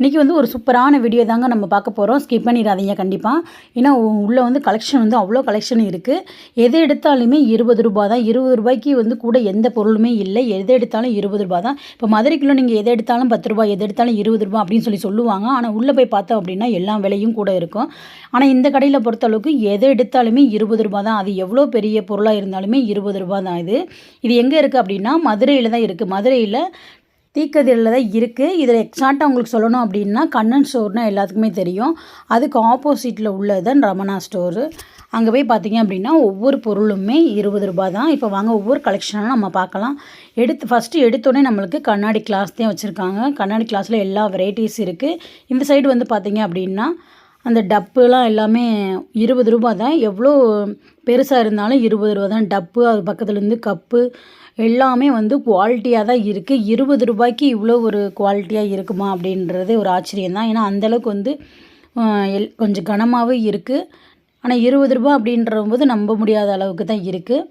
இன்றைக்கி வந்து ஒரு சூப்பரான வீடியோ தாங்க நம்ம பார்க்க போகிறோம் ஸ்கிப் பண்ணிடாதீங்க கண்டிப்பாக ஏன்னா உள்ளே வந்து கலெக்ஷன் வந்து அவ்வளோ கலெக்ஷன் இருக்குது எது எடுத்தாலுமே இருபது ரூபா தான். இருபது ரூபாய்க்கு வந்து கூட எந்த பொருளுமே இல்லை. எது எடுத்தாலும் இருபது ரூபா தான். இப்போ மதுரைக்குள்ளே நீங்கள் எது எடுத்தாலும் பத்து ரூபாய் எது எடுத்தாலும் இருபது ரூபா அப்படின்னு சொல்லி சொல்லுவாங்க. ஆனால் உள்ளே போய் பார்த்தோம் அப்படின்னா எல்லா விலையும் கூட இருக்கும். ஆனால் இந்த கடையில் பொறுத்தளவுக்கு எதை எடுத்தாலுமே இருபது ரூபா தான். அது எவ்வளோ பெரிய பொருளாக இருந்தாலுமே இருபது ரூபா தான் இது. இது எங்கே இருக்குது அப்படின்னா மதுரையில் தான் இருக்குது மதுரையில் தீக்கதிரில் தான் இருக்குது இதில் எக்ஸாக்டாக உங்களுக்கு சொல்லணும் அப்படின்னா கண்ணன் ஸ்டோர்னால் எல்லாத்துக்குமே தெரியும். அதுக்கு ஆப்போசிட்டில் உள்ளது தான் ரமணா ஸ்டோரு அங்கே போய் பார்த்தீங்க அப்படின்னா ஒவ்வொரு பொருளுமே இருபது ரூபா தான். இப்போ வாங்க ஒவ்வொரு கலெக்ஷனும் நம்ம பார்க்கலாம். எடுத்து ஃபஸ்ட்டு எடுத்தோடனே நம்மளுக்கு கண்ணாடி கிளாஸ் தான் வச்சுருக்காங்க. கண்ணாடி கிளாஸில் எல்லா வெரைட்டிஸ் இருக்குது இந்த சைடு வந்து பார்த்தீங்க அப்படின்னா அந்த டப்புலாம் எல்லாமே இருபது ரூபா தான். எவ்வளோ பெருசாக இருந்தாலும் இருபது ரூபா தான். டப்பு அது பக்கத்துலேருந்து கப்பு எல்லாமே வந்து குவாலிட்டியாக தான் இருக்குது இருபது ரூபாய்க்கு இவ்வளோ ஒரு குவாலிட்டியாக இருக்குமா அப்படின்றது ஒரு ஆச்சரியம் தான். ஏன்னா அந்தளவுக்கு வந்து எல் கொஞ்சம் கனமாகவே இருக்குது ஆனால் இருபது ரூபா அப்படின்றபோது நம்ப முடியாத அளவுக்கு தான் இருக்குது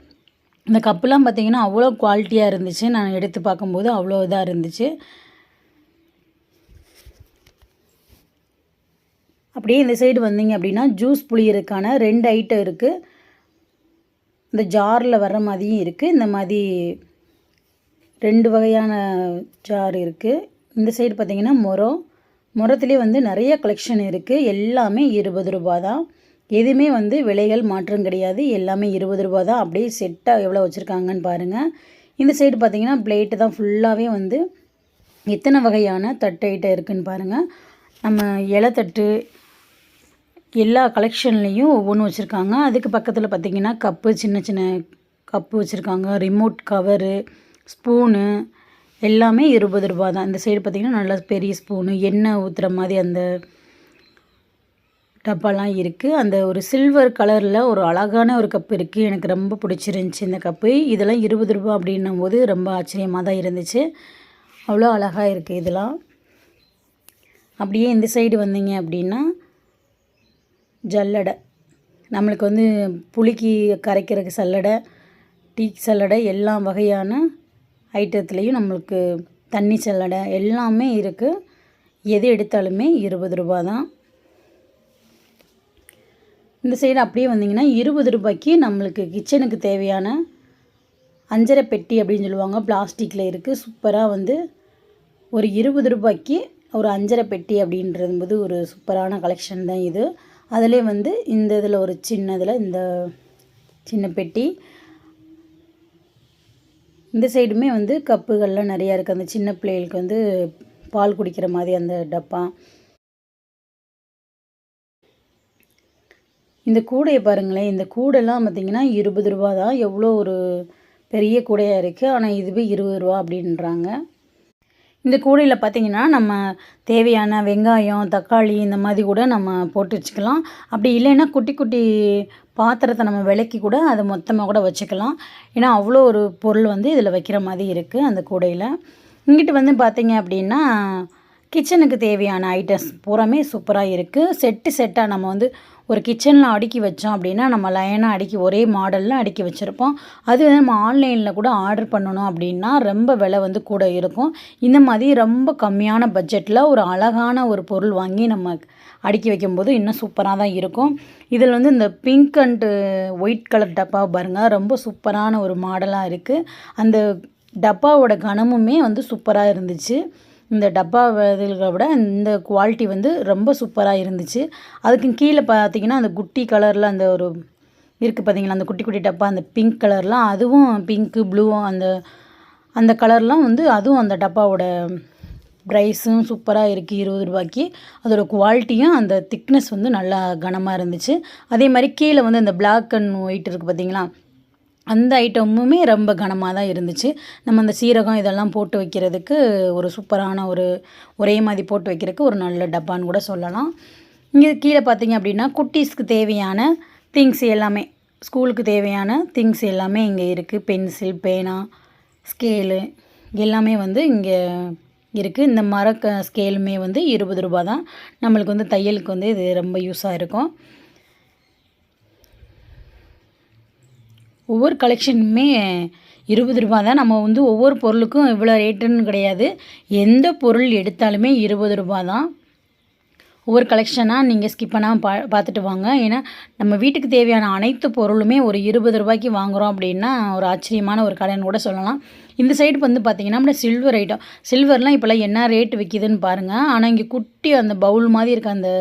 இந்த கப்புலாம் பார்த்திங்கன்னா அவ்வளோ குவாலிட்டியாக இருந்துச்சு. நான் எடுத்து பார்க்கும்போது அவ்வளோ இதாக இருந்துச்சு. அப்படியே இந்த சைடு வந்தீங்க அப்படின்னா ஜூஸ் புளியறதுக்கான ரெண்டு ஐட்டம் இருக்குது இந்த ஜாரில் வர்ற மாதிரியும் இருக்குது இந்த மாதிரி ரெண்டு வகையான ஜார் இருக்குது இந்த சைடு பார்த்திங்கன்னா முரம் முரத்துலேயே வந்து நிறைய கலெக்ஷன் இருக்குது எல்லாமே இருபது ரூபா தான். எதுவுமே வந்து விலைகள் மாற்றம் கிடையாது. எல்லாமே இருபது ரூபா தான். அப்படியே செட்டாக எவ்வளோ வச்சுருக்காங்கன்னு பாருங்கள் இந்த சைடு பார்த்திங்கன்னா பிளேட்டு தான் ஃபுல்லாகவே வந்து எத்தனை வகையான தட்டு ஐட்டம் இருக்குதுன்னு பாருங்கள் நம்ம இலை தட்டு எல்லா கலெக்ஷன்லேயும் ஒவ்வொன்றும் வச்சுருக்காங்க. அதுக்கு பக்கத்தில் பார்த்திங்கன்னா கப்பு சின்ன சின்ன கப்பு வச்சுருக்காங்க. ரிமோட் கவரு ஸ்பூனு எல்லாமே இருபது ரூபா தான் இந்த சைடு பார்த்திங்கன்னா நல்ல பெரிய ஸ்பூனு எண்ணெய் ஊற்றுற மாதிரி அந்த டப்பாலாம் இருக்குது அந்த ஒரு சில்வர் கலரில் ஒரு அழகான ஒரு கப்பு இருக்குது எனக்கு ரொம்ப பிடிச்சிருந்துச்சி இந்த கப்பு இதெல்லாம் இருபது ரூபா அப்படின்னும் போது ரொம்ப ஆச்சரியமாக தான் இருந்துச்சு. அவ்வளோ அழகாக இருக்குது இதெல்லாம். அப்படியே இந்த சைடு வந்தீங்க அப்படின்னா ஜல்லடை. நம்மளுக்கு வந்து புளிக்கு கரைக்கிறதுக்கு சல்லடை டீ சல்லடை எல்லா வகையான ஐட்டத்துலேயும் நம்மளுக்கு தண்ணி சல்லடை எல்லாமே இருக்குது எது எடுத்தாலுமே இருபது ரூபா தான். இந்த சைடு அப்படியே வந்தீங்கன்னா இருபது ரூபாய்க்கு நம்மளுக்கு கிச்சனுக்கு தேவையான அஞ்சரை பெட்டி அப்படின்னு சொல்லுவாங்க. பிளாஸ்டிக்கில் இருக்குது சூப்பராக வந்து ஒரு இருபது ரூபாய்க்கு ஒரு அஞ்சரை பெட்டி அப்படின்றது போது ஒரு சூப்பரான கலெக்ஷன் தான் இது. அதிலே வந்து இந்த இதில் ஒரு சின்னதில் இந்த சின்ன பெட்டி. இந்த சைடுமே வந்து கப்புகள்லாம் நிறையா இருக்குது அந்த சின்ன பிள்ளைகளுக்கு வந்து பால் குடிக்கிற மாதிரி அந்த டப்பா. இந்த கூடையை பாருங்களேன். இந்த கூடைலாம் பார்த்திங்கன்னா இருபது ரூபா தான் எவ்வளோ ஒரு பெரிய கூடையாக இருக்குது ஆனால் இதுவே இருபது ரூபா அப்படின்றாங்க. இந்த கூடையில் பார்த்தீங்கன்னா நம்ம தேவையான வெங்காயம் தக்காளி இந்த மாதிரி கூட நம்ம போட்டு வச்சுக்கலாம். அப்படி இல்லைன்னா குட்டி குட்டி பாத்திரத்தை நம்ம விலக்கி கூட அதை மொத்தமாக கூட வச்சுக்கலாம். ஏன்னா அவ்வளோ ஒரு பொருள் வந்து இதில் வைக்கிற மாதிரி இருக்குது அந்த கூடையில். இங்கிட்டு வந்து பார்த்திங்க அப்படின்னா கிச்சனுக்கு தேவையான ஐட்டம்ஸ் பூராமே சூப்பராக இருக்குது செட்டு செட்டாக நம்ம வந்து ஒரு கிச்சனில் அடுக்கி வச்சோம் அப்படின்னா நம்ம லைனாக அடுக்கி ஒரே மாடலில் அடுக்கி வச்சுருப்போம். அது வந்து நம்ம ஆன்லைனில் கூட ஆர்டர் பண்ணணும் அப்படின்னா ரொம்ப விலை வந்து கூட இருக்கும். இந்த மாதிரி ரொம்ப கம்மியான பட்ஜெட்டில் ஒரு அழகான ஒரு பொருள் வாங்கி நம்ம அடுக்கி வைக்கும்போது இன்னும் சூப்பராக தான் இருக்கும். இதில் வந்து இந்த பிங்க் அண்டு ஒயிட் கலர் டப்பா பாருங்கள் ரொம்ப சூப்பரான ஒரு மாடலாக இருக்குது அந்த டப்பாவோட கனமுமே வந்து சூப்பராக இருந்துச்சு. இந்த டப்பா இதுகளை விட இந்த குவாலிட்டி வந்து ரொம்ப சூப்பராக இருந்துச்சு. அதுக்கு கீழே பார்த்தீங்கன்னா அந்த குட்டி கலரில் அந்த ஒரு இருக்குது பார்த்தீங்களா அந்த குட்டி குட்டி டப்பா அந்த பிங்க் கலர்லாம் அதுவும் பிங்க்கு ப்ளூவும் அந்த அந்த கலர்லாம் வந்து அதுவும் அந்த டப்பாவோட ப்ரைஸும் சூப்பராக இருக்குது இருபது ரூபாய்க்கு. அதோட குவாலிட்டியும் அந்த திக்னஸ் வந்து நல்லா கனமாக இருந்துச்சு. அதே மாதிரி கீழே வந்து அந்த பிளாக் அண்ட் ஒயிட் இருக்குது பார்த்தீங்களா அந்த ஐட்டமுமே ரொம்ப கனமாக தான் இருந்துச்சு. நம்ம அந்த சீரகம் இதெல்லாம் போட்டு வைக்கிறதுக்கு ஒரு சூப்பரான ஒரு ஒரே மாதிரி போட்டு வைக்கிறதுக்கு ஒரு நல்ல டப்பான்னு கூட சொல்லலாம். இங்கே கீழே பார்த்தீங்க அப்படின்னா குட்டீஸ்க்கு தேவையான திங்ஸ் எல்லாமே ஸ்கூலுக்கு தேவையான திங்ஸ் எல்லாமே இங்கே இருக்குது பென்சில் பேனா ஸ்கேலு எல்லாமே வந்து இங்கே இருக்குது இந்த மர ஸ்கேலுமே வந்து இருபது ரூபா தான். நம்மளுக்கு வந்து தையலுக்கு வந்து இது ரொம்ப யூஸாக இருக்கும். ஒவ்வொரு கலெக்ஷனுமே இருபது ரூபா தான். நம்ம வந்து ஒவ்வொரு பொருளுக்கும் இவ்வளோ ரேட்டுன்னு கிடையாது. எந்த பொருள் எடுத்தாலுமே இருபது ரூபா தான். ஒவ்வொரு கலெக்ஷனாக நீங்கள் ஸ்கிப் பண்ணாமல் பா பார்த்துட்டு வாங்க. ஏன்னா நம்ம வீட்டுக்கு தேவையான அனைத்து பொருளுமே ஒரு இருபது ரூபாய்க்கு வாங்குகிறோம் அப்படின்னா ஒரு ஆச்சரியமான ஒரு கடைன்னு கூட சொல்லலாம். இந்த சைடு வந்து பார்த்திங்கன்னா நம்ம சில்வர் ஐட்டம் சில்வர்லாம் இப்போல்லாம் என்ன ரேட் விற்கிதுன்னு பாருங்கள் ஆனால் இங்கே குட்டி அந்த பவுல் மாதிரி இருக்க அந்த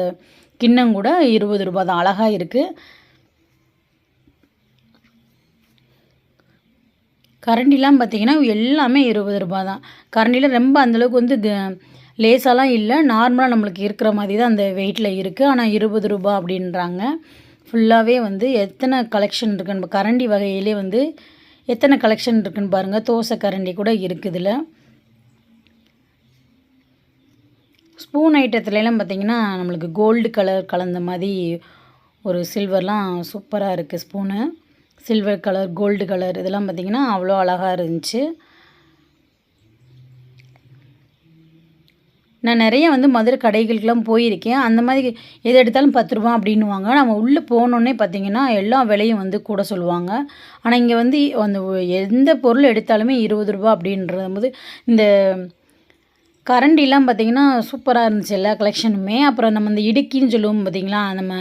கிண்ணம் கூட இருபது ரூபா தான். அழகாக இருக்குது கரண்டிலாம் பார்த்திங்கன்னா எல்லாமே இருபது ரூபா தான். கரண்டியில் ரொம்ப அந்தளவுக்கு வந்து லேசாலாம் இல்லை. நார்மலாக நம்மளுக்கு இருக்கிற மாதிரி தான் அந்த வெயிட்டில் இருக்குது ஆனால் இருபது ரூபா அப்படின்றாங்க. ஃபுல்லாகவே வந்து எத்தனை கலெக்ஷன் இருக்குது நம்ம கரண்டி வகையிலே வந்து எத்தனை கலெக்ஷன் இருக்குன்னு பாருங்கள் தோசை கரண்டி கூட இருக்குதுல ஸ்பூன் ஐட்டத்துலலாம் பார்த்திங்கன்னா நம்மளுக்கு கோல்டு கலர் கலந்த மாதிரி ஒரு சில்வர்லாம் சூப்பராக இருக்குது spoon silver colour gold colour இதெல்லாம் பார்த்திங்கன்னா அவ்வளோ அழகாக இருந்துச்சு. நான் நிறைய வந்து மதுரை கடைகளுக்கெலாம் போயிருக்கேன். அந்த மாதிரி எது எடுத்தாலும் பத்து ரூபா அப்படின்னுவாங்க. நம்ம உள்ளே போனோடனே பார்த்திங்கன்னா எல்லா விலையும் வந்து கூட சொல்லுவாங்க. ஆனால் இங்கே வந்து அந்த எந்த பொருள் எடுத்தாலுமே இருபது ரூபா அப்படின்றது போது இந்த கரண்டிலாம் பார்த்திங்கன்னா சூப்பராக இருந்துச்சு எல்லா கலெக்ஷனுமே அப்புறம் நம்ம இந்த இடுக்கின்னு சொல்லுவோம் பார்த்திங்களா? நம்ம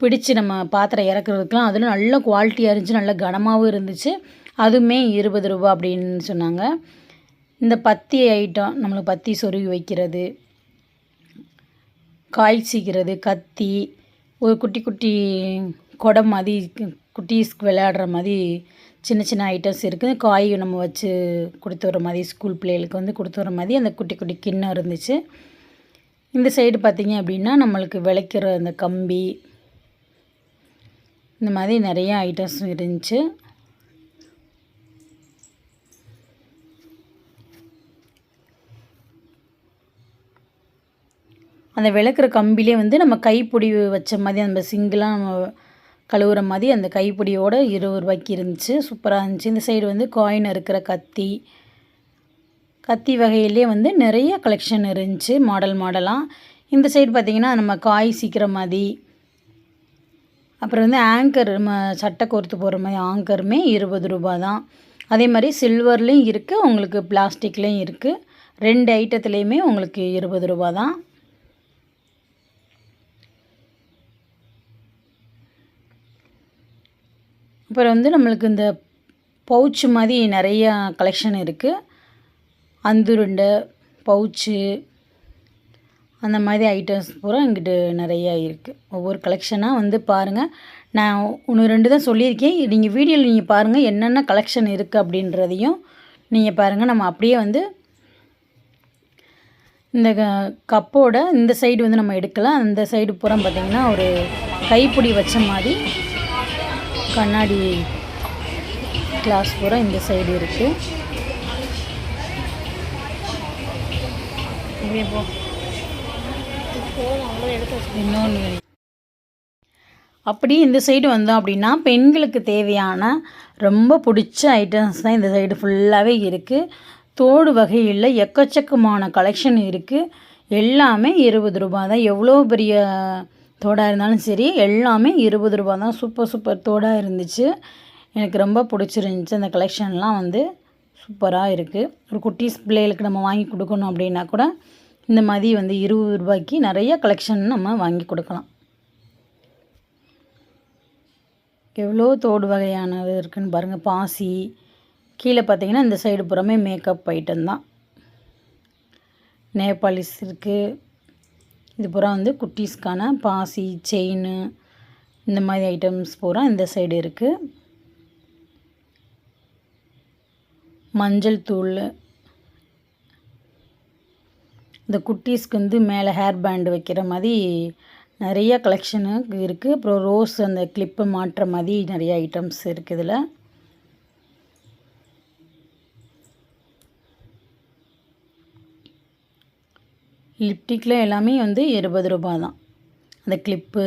பிடிச்சி நம்ம பாத்திரம் இறக்குறதுக்கெலாம் அதில் நல்ல குவாலிட்டியாக இருந்துச்சு நல்ல கனமாகவும் இருந்துச்சு. அதுவுமே இருபது ரூபா அப்படின்னு சொன்னாங்க. இந்த பத்தி ஐட்டம் நம்மளுக்கு பத்தி சொருகி வைக்கிறது காய் கத்தி ஒரு குட்டி குட்டி குடம் மாதிரி குட்டீஸ்க்கு விளையாடுற மாதிரி சின்ன சின்ன ஐட்டம்ஸ் இருக்குது காய் நம்ம வச்சு கொடுத்து வர மாதிரி ஸ்கூல் பிள்ளைகளுக்கு வந்து கொடுத்து வர மாதிரி அந்த குட்டி குட்டி கிண்ணம் இருந்துச்சு. இந்த சைடு பார்த்திங்க அப்படின்னா நம்மளுக்கு விளைக்கிற அந்த கம்பி இந்த மாதிரி நிறைய ஐட்டம்ஸ் இருந்துச்சு. அந்த விளக்குற கம்பிலே வந்து நம்ம கைப்பிடி வச்ச மாதிரி நம்ம சிங்கிளாக நம்ம கழுவுற மாதிரி அந்த கைப்பிடியோட இருபது ரூபாய்க்கு இருந்துச்சு. சூப்பராக இருந்துச்சு. இந்த சைடு வந்து காயின் இருக்கிற கத்தி. கத்தி வகையிலே வந்து நிறைய கலெக்ஷன் இருந்துச்சு. மாடல் மாடலாக இந்த சைடு பார்த்திங்கன்னா நம்ம காய் சீக்கிர மாதிரி அப்புறம் வந்து ஆங்கர் நம்ம சட்டை கோர்த்து போகிற மாதிரி ஆங்கருமே இருபது ரூபா தான் அதே மாதிரி சில்வர்லேயும் இருக்குது உங்களுக்கு பிளாஸ்டிக்லேயும் இருக்குது ரெண்டு ஐட்டத்துலேயுமே உங்களுக்கு இருபது ரூபா தான் அப்புறம் வந்து நம்மளுக்கு இந்த பவுச்சு மாதிரி நிறையா கலெக்ஷன் இருக்குது அந்துருண்டை பவுச்சு அந்த மாதிரி ஐட்டம்ஸ் பூரா எங்கிட்ட நிறையா இருக்குது ஒவ்வொரு கலெக்ஷனாக வந்து பாருங்கள் நான் ஒன்று ரெண்டு தான் சொல்லியிருக்கேன். நீங்கள் வீடியோவில் நீங்கள் பாருங்கள் என்னென்ன கலெக்ஷன் இருக்குது அப்படின்றதையும் நீங்கள் பாருங்கள் நம்ம அப்படியே வந்து இந்த கப்போட இந்த சைடு வந்து நம்ம எடுக்கலாம். அந்த சைடு பூரா பார்த்திங்கன்னா ஒரு கைப்பிடி வச்ச மாதிரி கண்ணாடி கிளாஸ் பூரா இந்த சைடு இருக்குது இன்னொன்று அப்படி இந்த சைடு வந்தோம் அப்படின்னா பெண்களுக்கு தேவையான ரொம்ப பிடிச்ச ஐட்டம்ஸ் தான் இந்த சைடு ஃபுல்லாகவே இருக்குது தோடு வகையில் எக்கச்சக்கமான கலெக்ஷன் இருக்குது எல்லாமே இருபது ரூபா தான். எவ்வளோ பெரிய தோடாக இருந்தாலும் சரி எல்லாமே இருபது ரூபா தான். சூப்பர் சூப்பர் தோடாக இருந்துச்சு. எனக்கு ரொம்ப பிடிச்சிருந்துச்சி அந்த கலெக்ஷன்லாம் வந்து. சூப்பராக இருக்குது ஒரு குட்டீஸ் பிள்ளைகளுக்கு நம்ம வாங்கி கொடுக்கணும் அப்படின்னா கூட இந்த மாதிரி வந்து இருபது ரூபாய்க்கு நிறைய கலெக்ஷன் நம்ம வாங்கி கொடுக்கலாம். எவ்வளோ தோடு வகையானது இருக்குதுன்னு பாருங்கள் பாசி கீழே பார்த்தீங்கன்னா இந்த சைடு புறமே மேக்கப் ஐட்டம் தான். நேபாளிஸ் இருக்குது இது பூரா வந்து குட்டீஸ்க்கான பாசி செயின் இந்த மாதிரி ஐட்டம்ஸ் பூரா இந்த சைடு இருக்குது மஞ்சள் தூள் இந்த குட்டீஸ்க்கு வந்து மேலே ஹேர் பேண்டு வைக்கிற மாதிரி நிறைய கலெக்ஷனு இருக்குது அப்புறம் ரோஸ் அந்த கிளிப்பு மாட்டுற மாதிரி நிறைய ஐட்டம்ஸ் இருக்குது இதில். லிப்டிக்கில் எல்லாமே வந்து இருபது ரூபா தான். அந்த கிளிப்பு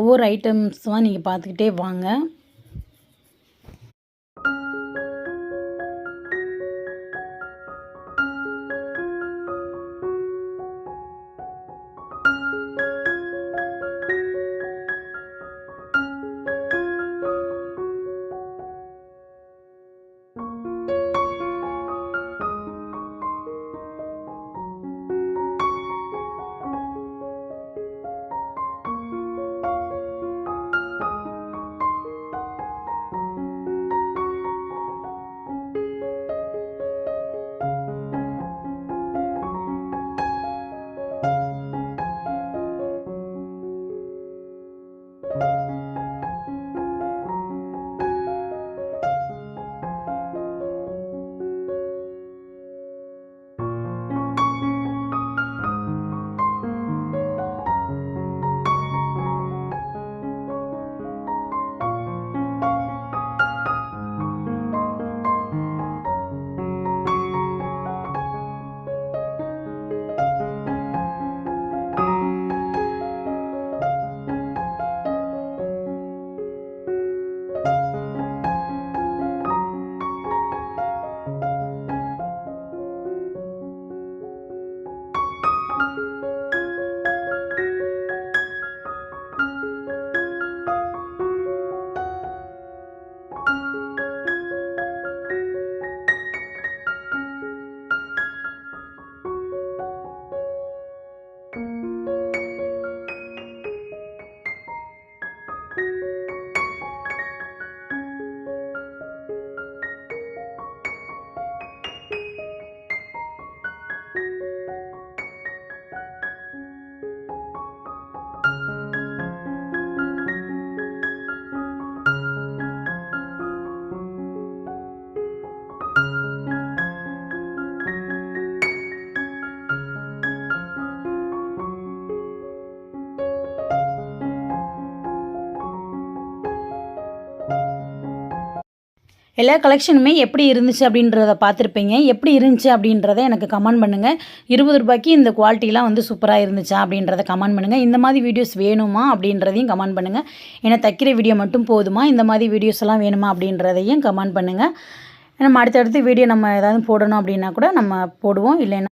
ஒவ்வொரு ஐட்டம்ஸும் நீங்கள் பார்த்துக்கிட்டே வாங்க. எல்லா கலெக்ஷனுமே எப்படி இருந்துச்சு அப்படின்றத பார்த்துருப்பீங்க. எப்படி இருந்துச்சு அப்படின்றத எனக்கு கமெண்ட் பண்ணுங்கள் இருபது ரூபாய்க்கு இந்த குவாலிட்டிலாம் வந்து சூப்பராக இருந்துச்சா அப்படின்றத கமெண்ட் பண்ணுங்கள் இந்த மாதிரி வீடியோஸ் வேணுமா அப்படின்றதையும் கமெண்ட் பண்ணுங்கள் ஏன்னா தைக்கிற வீடியோ மட்டும் போதுமா? இந்த மாதிரி வீடியோஸ் எல்லாம் வேணுமா அப்படின்றதையும் கமெண்ட் பண்ணுங்கள் நம்ம அடுத்தடுத்து வீடியோ நம்ம ஏதாவது போடணும் அப்படின்னா கூட நம்ம போடுவோம். இல்லைன்னா